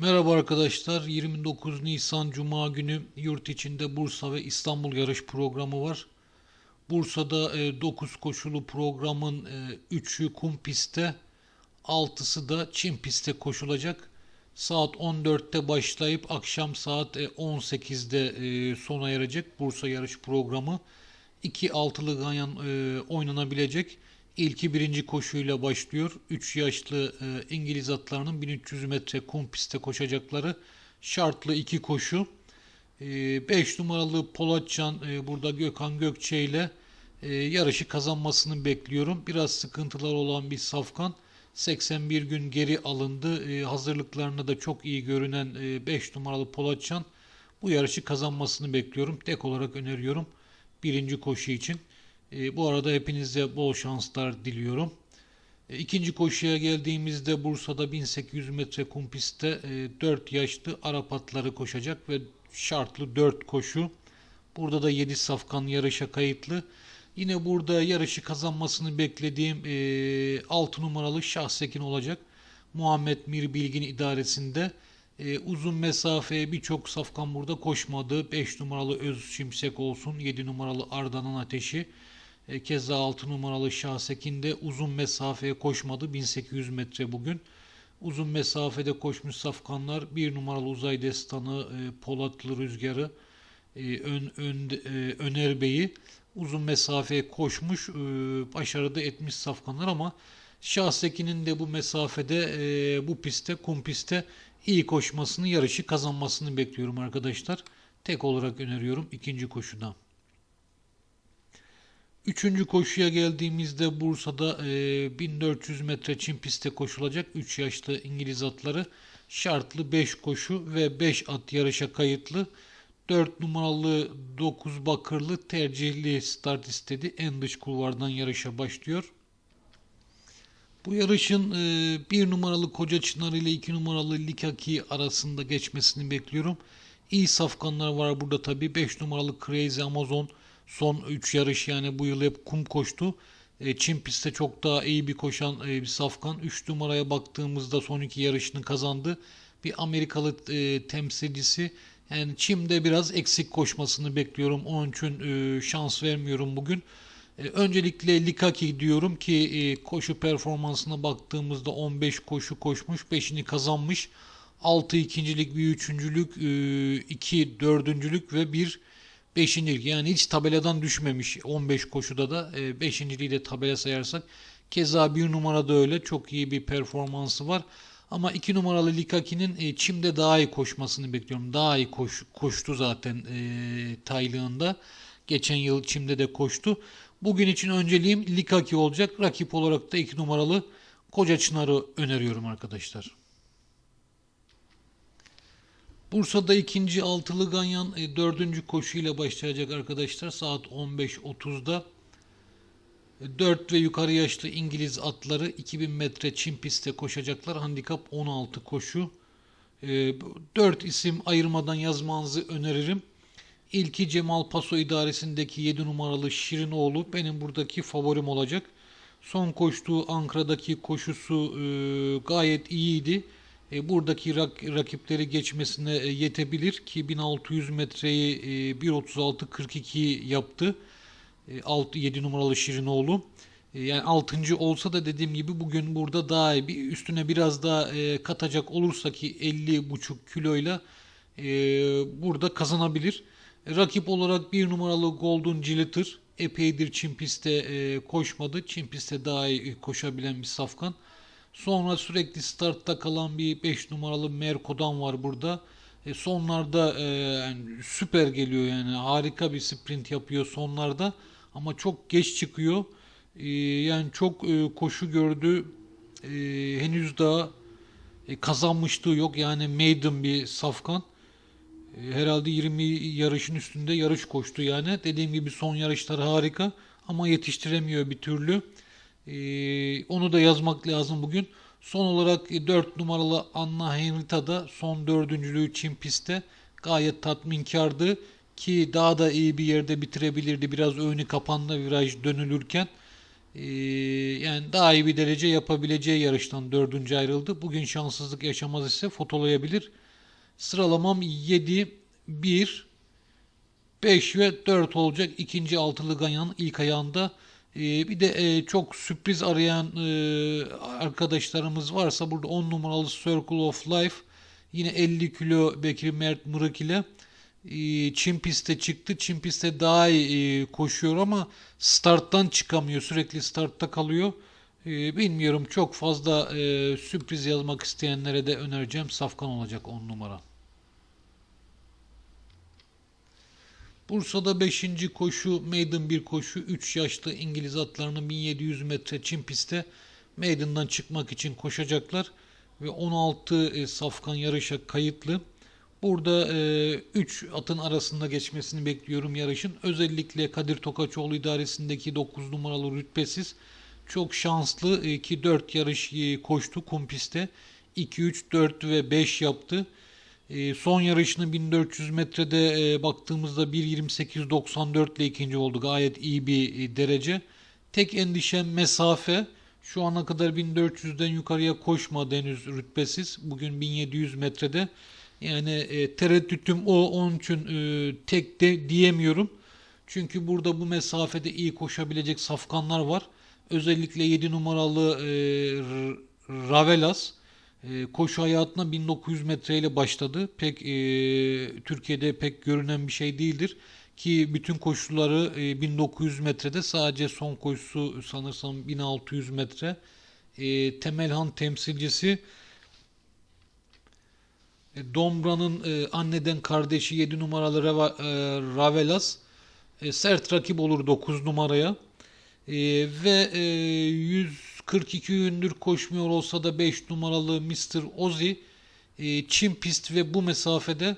Merhaba arkadaşlar. 29 Nisan Cuma günü yurt içinde Bursa ve İstanbul yarış programı var. Bursa'da 9 koşulu programın 3'ü kum pistte, 6'sı da çim pistte koşulacak. Saat 14'te başlayıp akşam saat e, 18'de e, sona erecek Bursa yarış programı. 2 altılı ganyan e, oynanabilecek. İlki birinci koşuyla başlıyor. 3 yaşlı e, İngiliz atlarının 1300 metre kum pistte koşacakları şartlı iki koşu. 5 numaralı Polatcan e, burada Gökhan Gökçe ile e, yarışı kazanmasını bekliyorum. Biraz sıkıntılar olan bir safkan. 81 gün geri alındı. E, hazırlıklarında da çok iyi görünen 5 numaralı Polatcan bu yarışı kazanmasını bekliyorum. Tek olarak öneriyorum birinci koşu için. E, bu arada hepinize bol şanslar diliyorum. E, ikinci koşuya geldiğimizde Bursa'da 1800 metre kum pistte e, 4 yaşlı Arap atları koşacak ve şartlı 4 koşu. Burada da 7 safkan yarışa kayıtlı. Yine burada yarışı kazanmasını beklediğim e, 6 numaralı Şahsekin olacak. Muhammed Mir Bilgin idaresinde. E, uzun mesafe birçok safkan burada koşmadı. 5 numaralı Öz Şimşek olsun, 7 numaralı Arda'nın Ateşi. E, keza 6 numaralı Şahsekin de uzun mesafeye koşmadı. 1800 metre bugün. Uzun mesafede koşmuş safkanlar 1 numaralı Uzay Destanı, e, Polatlı Rüzgarı, e, ön, ön, e, Öner Bey'i uzun mesafeye koşmuş, e, başarıda etmiş safkanlar ama Şahsekin'in de bu mesafede, e, bu pistte, kum pistte iyi koşmasını, yarışı kazanmasını bekliyorum arkadaşlar. Tek olarak öneriyorum ikinci koşuda. Üçüncü koşuya geldiğimizde Bursa'da e, 1400 metre çim pistte koşulacak 3 yaşlı İngiliz atları. Şartlı 5 koşu ve 5 at yarışa kayıtlı. 4 numaralı 9 bakırlı tercihli start istedi. En dış kulvardan yarışa başlıyor. Bu yarışın 1 e, numaralı Koca Çınar ile 2 numaralı Likaki arasında geçmesini bekliyorum. İyi safkanlar var burada tabi. 5 numaralı Crazy Amazon son 3 yarış yani bu yıl hep kum koştu. E, Çin pistte çok daha iyi bir koşan e, bir safkan. 3 numaraya baktığımızda son iki yarışını kazandı. Bir Amerikalı e, temsilcisi. Yani Çim'de biraz eksik koşmasını bekliyorum. Onun için şans vermiyorum bugün. Öncelikle Likaki diyorum ki koşu performansına baktığımızda 15 koşu koşmuş, 5'ini kazanmış. 6 ikincilik, bir üçüncülük, 2 e, dördüncülük ve bir beşincilik. Yani hiç tabeladan düşmemiş 15 koşuda da. E, beşinciliği de tabela sayarsak. Keza bir numarada öyle. Çok iyi bir performansı var. Ama iki numaralı Likaki'nin e, Çim'de daha iyi koşmasını bekliyorum. Daha iyi koş, koştu zaten e, taylığında. Geçen yıl Çim'de de koştu. Bugün için önceliğim Likaki olacak. Rakip olarak da 2 numaralı Koca Çınar'ı öneriyorum arkadaşlar. Bursa'da ikinci altılı ganyan e, dördüncü koşuyla başlayacak arkadaşlar. Saat 15.30'da. 4 ve yukarı yaşlı İngiliz atları 2000 metre çim pistte koşacaklar. Handikap 16 koşu. 4 isim ayırmadan yazmanızı öneririm. İlki Cemal Paso idaresindeki 7 numaralı Şirinoğlu benim buradaki favorim olacak. Son koştuğu Ankara'daki koşusu e, gayet iyiydi. E, buradaki rak, rakipleri geçmesine e, yetebilir ki 1600 metreyi e, 1.36.42 yaptı. E, 6, 7 numaralı Şirinoğlu. E, yani 6. olsa da dediğim gibi bugün burada daha. Bir üstüne biraz daha e, katacak olursa ki 50.5 kiloyla e, burada kazanabilir. Rakip olarak bir numaralı Golden Glitter epeydir Çin pistte e, koşmadı. Çin pistte daha iyi koşabilen bir safkan. Sonra sürekli startta kalan bir 5 numaralı Merko'dan var burada. E, sonlarda e, yani süper geliyor yani harika bir sprint yapıyor sonlarda ama çok geç çıkıyor. E, yani çok e, koşu gördü. E, henüz daha e, kazanmışlığı yok. Yani maiden bir safkan. E, herhalde 20 yarışın üstünde yarış koştu yani. Dediğim gibi son yarışlar harika ama yetiştiremiyor bir türlü. Ee, onu da yazmak lazım bugün. Son olarak 4 numaralı Anna Henrita da son dördüncülüğü Çin pistte gayet tatminkardı ki daha da iyi bir yerde bitirebilirdi. Biraz önü kapandı viraj dönülürken. Ee, yani daha iyi bir derece yapabileceği yarıştan dördüncü ayrıldı. Bugün şanssızlık yaşamaz ise fotolayabilir. Sıralamam 7, 1, 5 ve 4 olacak. İkinci altılı ganyanın ilk ayağında. Ee, bir de e, çok sürpriz arayan e, arkadaşlarımız varsa burada 10 numaralı Circle of Life yine 50 kilo Bekir Mert Mırık ile e, Çin pistte çıktı. Çin pistte daha iyi koşuyor ama starttan çıkamıyor. Sürekli startta kalıyor. Bilmiyorum çok fazla sürpriz yazmak isteyenlere de önereceğim. Safkan olacak 10 numara. Bursa'da 5. koşu maiden bir koşu 3 yaşlı İngiliz atlarının 1700 metre Çin pistte maiden'dan çıkmak için koşacaklar ve 16 e, safkan yarışa kayıtlı. Burada 3 atın arasında geçmesini bekliyorum yarışın. Özellikle Kadir Tokaçoğlu idaresindeki 9 numaralı rütbesiz çok şanslı e, ki 4 yarış e, koştu kum pistte. 2, 3, 4 ve 5 yaptı. E, son yarışını 1400 metrede e, baktığımızda 1.28.94 ile ikinci oldu. Gayet iyi bir e, derece. Tek endişem mesafe. Şu ana kadar 1400'den yukarıya koşmadı henüz rütbesiz. Bugün 1700 metrede. Yani e, tereddütüm o. Onun için e, tek de diyemiyorum. Çünkü burada bu mesafede iyi koşabilecek safkanlar var. Özellikle 7 numaralı e, Ravelas e, koşu hayatına 1900 metreyle başladı. Pek e, Türkiye'de pek görünen bir şey değildir ki bütün koşuları e, 1900 metrede sadece son koşusu sanırsam 1600 metre. E, Temelhan temsilcisi e, Dombra'nın e, anneden kardeşi 7 numaralı Reva, e, Ravelas e, sert rakip olur 9 numaraya. E, ve e, 142 gündür koşmuyor olsa da 5 numaralı Mr. Ozzy e, Çin pist ve bu mesafede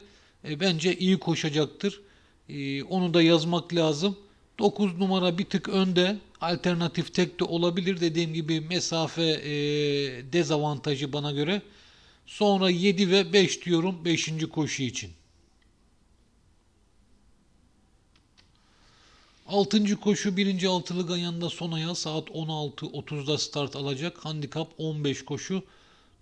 e, bence iyi koşacaktır. E, onu da yazmak lazım. 9 numara bir tık önde. Alternatif tek de olabilir. Dediğim gibi mesafe e, dezavantajı bana göre. Sonra 7 ve 5 diyorum 5. koşu için. 6. koşu 1. altılı ganyanında son ayağı saat 16.30'da start alacak. Handikap 15 koşu.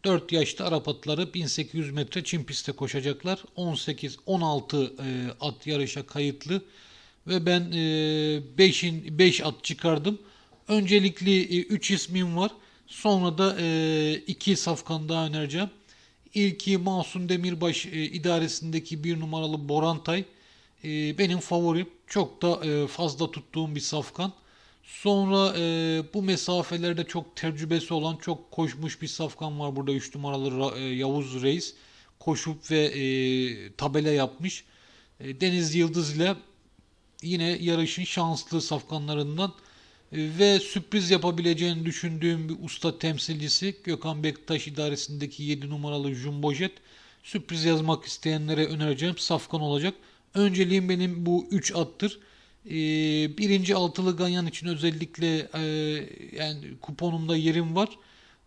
4 yaşta Arap atları 1800 metre Çin pistte koşacaklar. 18-16 e, at yarışa kayıtlı. Ve ben 5'in e, 5 at çıkardım. Öncelikli 3 e, ismim var. Sonra da 2 e, safkan daha önereceğim. İlki Mahsun Demirbaş e, idaresindeki bir numaralı Borantay. E, benim favorim. Çok da e, fazla tuttuğum bir safkan. Sonra e, bu mesafelerde çok tecrübesi olan, çok koşmuş bir safkan var burada 3 numaralı e, Yavuz Reis. Koşup ve e, tabela yapmış. E, Deniz Yıldız ile yine yarışın şanslı safkanlarından ve sürpriz yapabileceğini düşündüğüm bir usta temsilcisi Gökhan Bektaş idaresindeki 7 numaralı Jumbo Jet. Sürpriz yazmak isteyenlere önereceğim. Safkan olacak. Önceliğim benim bu 3 attır. Ee, birinci altılı ganyan için özellikle e, yani kuponumda yerim var.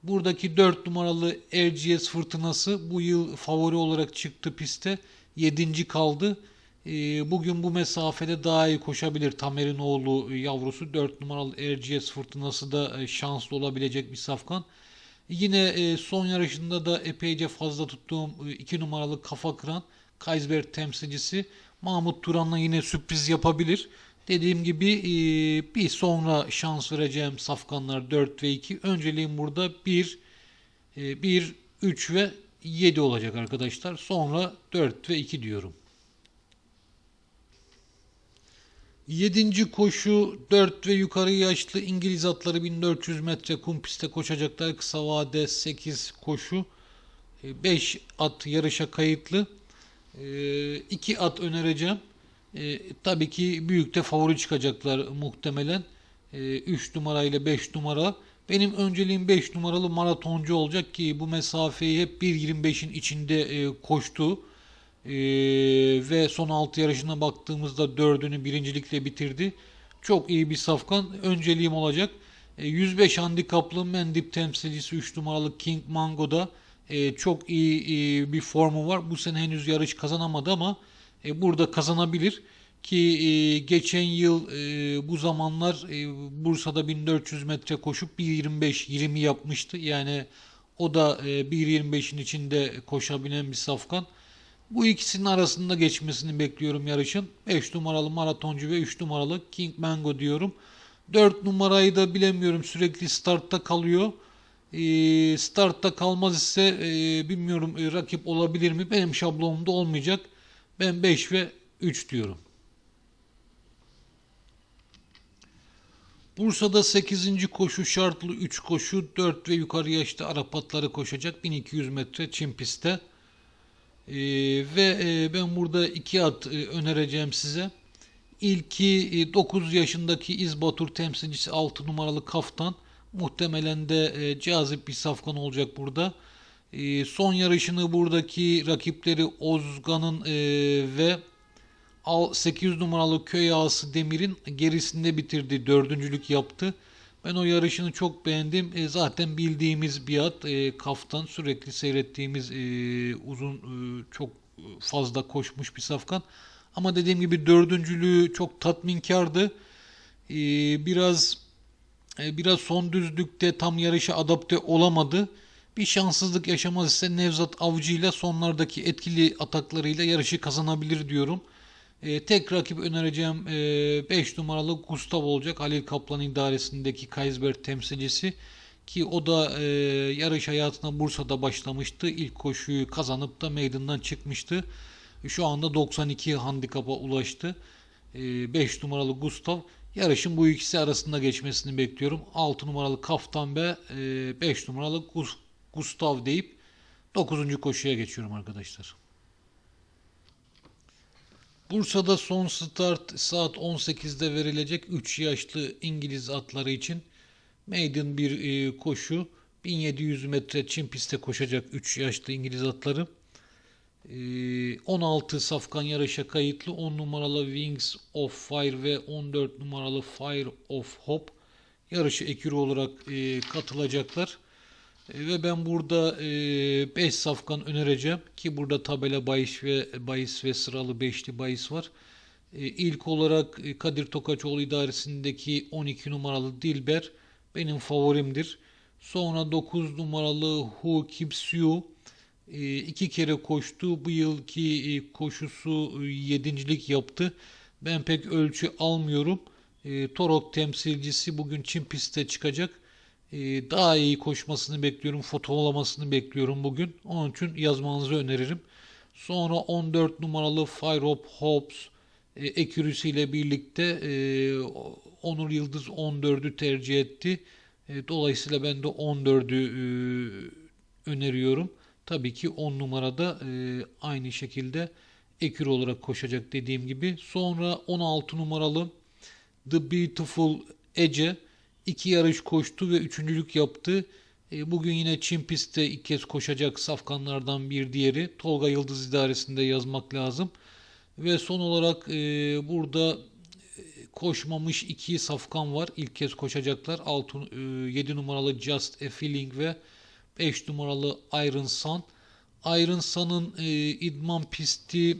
Buradaki 4 numaralı RGS fırtınası bu yıl favori olarak çıktı piste. 7. kaldı. Ee, bugün bu mesafede daha iyi koşabilir. Tamer'in oğlu yavrusu 4 numaralı RGS fırtınası da e, şanslı olabilecek bir safkan. Yine e, son yarışında da epeyce fazla tuttuğum 2 numaralı kafa kıran Kaysberg temsilcisi Mahmut Turan'la yine sürpriz yapabilir. Dediğim gibi e, bir sonra şans vereceğim safkanlar 4 ve 2. Önceliğim burada 1, 1, 3 ve 7 olacak arkadaşlar. Sonra 4 ve 2 diyorum. Yedinci koşu 4 ve yukarı yaşlı İngiliz atları 1400 metre kum pistte koşacaklar. Kısa vade 8 koşu. 5 at yarışa kayıtlı. 2 at önereceğim. E, tabii ki büyük de favori çıkacaklar muhtemelen. 3 e, numara ile 5 numara. Benim önceliğim 5 numaralı maratoncu olacak ki bu mesafeyi hep 1.25'in içinde e, koştu. Ee, ve son 6 yarışına baktığımızda 4'ünü birincilikle bitirdi. Çok iyi bir safkan. Önceliğim olacak. E, 105 handikaplı Mendip temsilcisi 3 numaralı King Mango'da e, çok iyi e, bir formu var. Bu sene henüz yarış kazanamadı ama e, burada kazanabilir. Ki e, geçen yıl e, bu zamanlar e, Bursa'da 1400 metre koşup 1.25-20 yapmıştı. Yani o da e, 1.25'in içinde koşabilen bir safkan. Bu ikisinin arasında geçmesini bekliyorum yarışın. 5 numaralı maratoncu ve 3 numaralı King Mango diyorum. 4 numarayı da bilemiyorum sürekli startta kalıyor. E, startta kalmaz ise e, bilmiyorum e, rakip olabilir mi? Benim şablonumda olmayacak. Ben 5 ve 3 diyorum. Bursa'da 8. koşu şartlı 3 koşu 4 ve yukarı yaşta Arap atları koşacak 1200 metre çim pistte. Ee, ve e, ben burada iki at e, önereceğim size. İlki e, 9 yaşındaki İzbatur temsilcisi 6 numaralı Kaftan. Muhtemelen de e, cazip bir safkan olacak burada. E, son yarışını buradaki rakipleri Ozgan'ın e, ve Al- 800 numaralı köy ağası Demir'in gerisinde bitirdi. Dördüncülük yaptı. Ben o yarışını çok beğendim. E, zaten bildiğimiz bir at. E, kaftan sürekli seyrettiğimiz e, uzun e, çok fazla koşmuş bir safkan. Ama dediğim gibi dördüncülüğü çok tatminkardı. E, biraz biraz son düzlükte tam yarışa adapte olamadı. Bir şanssızlık yaşamaz ise Nevzat Avcı ile sonlardaki etkili ataklarıyla yarışı kazanabilir diyorum. E, tek rakip önereceğim 5 numaralı Gustav olacak. Halil Kaplan idaresindeki Kaysberg temsilcisi. Ki o da e, yarış hayatına Bursa'da başlamıştı. İlk koşuyu kazanıp da meydandan çıkmıştı. Şu anda 92 handikapa ulaştı. 5 e, numaralı Gustav. Yarışın bu ikisi arasında geçmesini bekliyorum. 6 numaralı Kaftan ve 5 numaralı Gustav deyip 9. koşuya geçiyorum arkadaşlar. Bursa'da son start saat 18'de verilecek 3 yaşlı İngiliz atları için maiden bir e, koşu. 1700 metre çim pistte koşacak 3 yaşlı İngiliz atları. E, 16 safkan yarışa kayıtlı 10 numaralı Wings of Fire ve 14 numaralı Fire of Hope yarışı ekürü olarak e, katılacaklar. E, ve ben burada 5 e, safkan önereceğim ki burada tabela bahis ve bahis ve sıralı beşli bahis var. E, ilk olarak Kadir Tokaçoğlu idaresindeki 12 numaralı Dilber benim favorimdir. Sonra 9 numaralı Hu Kipsyu iki kere koştu. Bu yılki koşusu yedincilik yaptı. Ben pek ölçü almıyorum. Torok temsilcisi bugün Çin pistte çıkacak. Ee, daha iyi koşmasını bekliyorum. Fotolamasını bekliyorum bugün. Onun için yazmanızı öneririm. Sonra 14 numaralı Fire of Hopes e, ekürüsü ile birlikte e, Onur Yıldız 14'ü tercih etti. E, dolayısıyla ben de 14'ü e, öneriyorum. Tabii ki 10 numarada e, aynı şekilde ekür olarak koşacak dediğim gibi. Sonra 16 numaralı The Beautiful Ece iki yarış koştu ve üçüncülük yaptı. E, bugün yine Çin pistte ilk kez koşacak safkanlardan bir diğeri. Tolga Yıldız idaresinde yazmak lazım. Ve son olarak e, burada e, koşmamış iki safkan var. İlk kez koşacaklar. 6, 7 numaralı Just a Feeling ve 5 numaralı Iron Sun. Iron Sun'ın idman pisti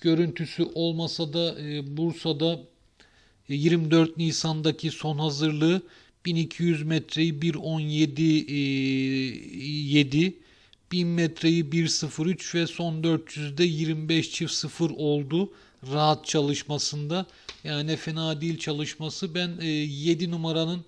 görüntüsü olmasa da Bursa'da 24 Nisan'daki son hazırlığı 1200 metreyi 1.17 7 1000 metreyi 1.03 ve son 400'de 25 çift 0 oldu rahat çalışmasında. Yani fena değil çalışması. Ben e, 7 numaranın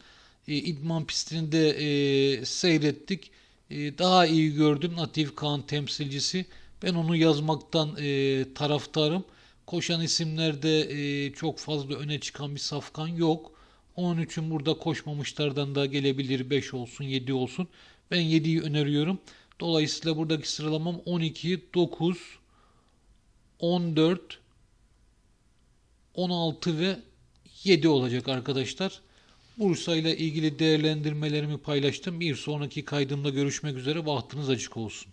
e, idman pistini de e, seyrettik. E, daha iyi gördüm Natif Kaan temsilcisi. Ben onu yazmaktan e, taraftarım. Koşan isimlerde e, çok fazla öne çıkan bir safkan yok. Onun için burada koşmamışlardan da gelebilir 5 olsun 7 olsun. Ben 7'yi öneriyorum. Dolayısıyla buradaki sıralamam 12, 9, 14, 16 ve 7 olacak arkadaşlar. Bursa ile ilgili değerlendirmelerimi paylaştım. Bir sonraki kaydımda görüşmek üzere. Bahtınız açık olsun.